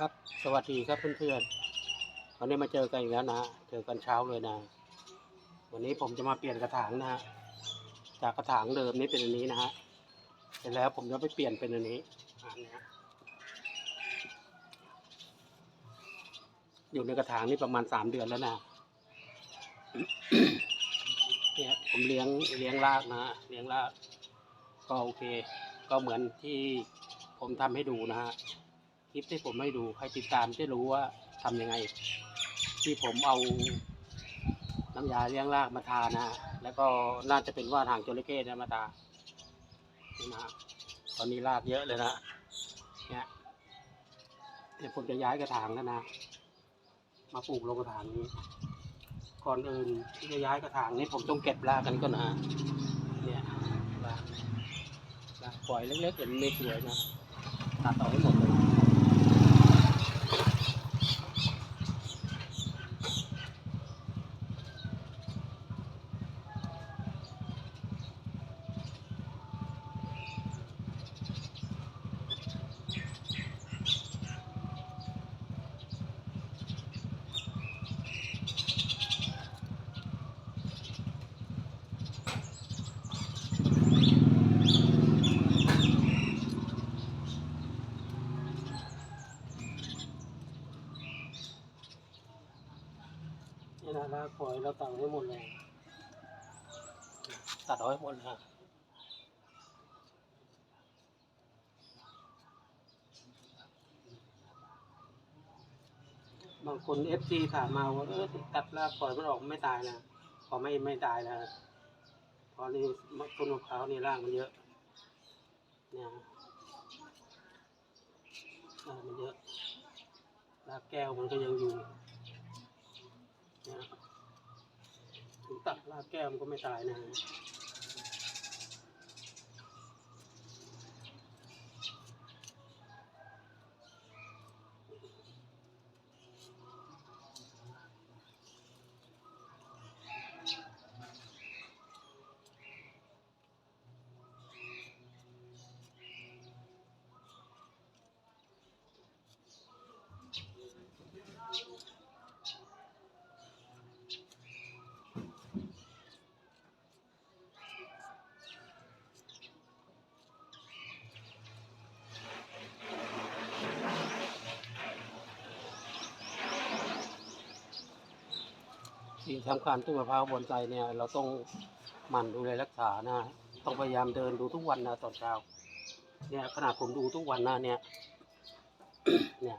ครับ สวัสดีครับเพื่อนๆวันนี้มาเจอกันอีกแล้วนะ เจอกันเช้าเลยนะ วันนี้ผมจะมาเปลี่ยนกระถางนะฮะ จากกระถางเดิมนี้เป็นอันนี้นะฮะ เสร็จแล้วผมจะไปเปลี่ยนเป็นอันนี้อันนี้ยอยู่ในกระถางนี่ประมาณสามเดือนแล้วนะเนี่ยผมเลี้ยงเลี้ยงรากนะฮะเลี้ยงรากก็โอเค ก็เหมือนที่ผมทำให้ดูนะฮะ คลิปที่ผมให้ดูให้ติดตามจะรู้ว่าทำยังไง ที่ผมเอาน้ำยาเลี้ยงรากมาทานะแล้วก็น่าจะเป็นว่านหางจระเข้เนะมาทานี่นะตอนนี้รากเยอะเลยนะเนี่ยเดี๋ยวผมจะย้ายกระถางแล้วนะ มาปลูกลงกระถางนี้ก่อนอื่นที่จะย้ายกระถางนี้ผมต้องเก็บรากกันก่อนนะฮะเนี่ยรากรากปล่อยเล็กๆเห็นไม่สวยนะตัดออกให้หมดเลย นี่นะรากปล่อยเราตัดให้หมดเลย ตัดเอาให้หมดเลยฮะบางคนเอฟซีถามมาว่าเออตัดรากปล่อยมันออกไม่ตายนะพอไม่ไม่ตายนะเพราะนี่ต้นมะพร้าวนี่รากมันเยอะเนี่ยรากมันเยอะรากแก้วมันก็ยังอยู่เนี่ย ถึงตัดรากแก้วมันก็ไม่ตายนะ สิ่งสำคัญต้นมะพร้าวบนใจเนี่ยเราต้องหมั่นดูแลรักษานะ ต้องพยายามเดินดูทุกวันนะตอนเช้า เนี่ยขนาดผมดูทุกวันนะเนี่ย เนี่ย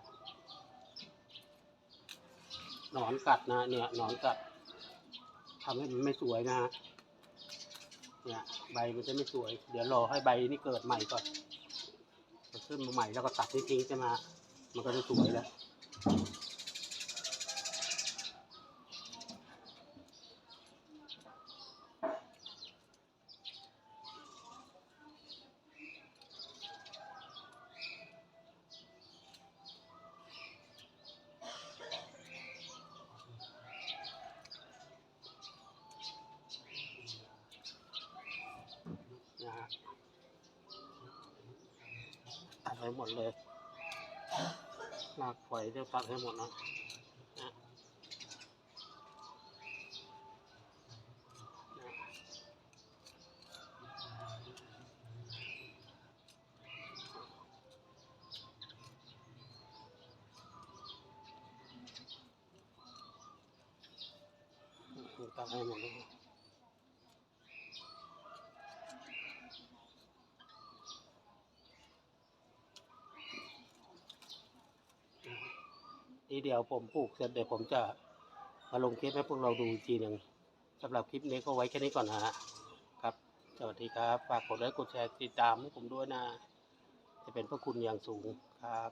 หนอนกัดนะ เนี่ยหนอนกัดทำให้มันไม่สวยนะเนี่ยใบมันจะไม่สวย เดี๋ยวรอให้ใบนี่เกิดใหม่ก่อนขึ้นมาใหม่แล้วก็ตัดทิ้งๆใช่ไหมมันก็จะสวยแล้ว ตัดให้หมดเลยลากฝอยเรียกตัดให้หมดนะนะนะตัดให้หมดเลย ทีเดียวผมปลูกเสร็จเดี๋ยวผมจะมาลงคลิปให้พวกเราดูอีกทีหนึ่งสำหรับคลิปนี้ก็ไว้แค่นี้ก่อนนะฮะครับ สวัสดีครับ ฝากกดไลค์กดแชร์ติดตามให้ผมด้วยนะ จะเป็นพระคุณอย่างสูงครับ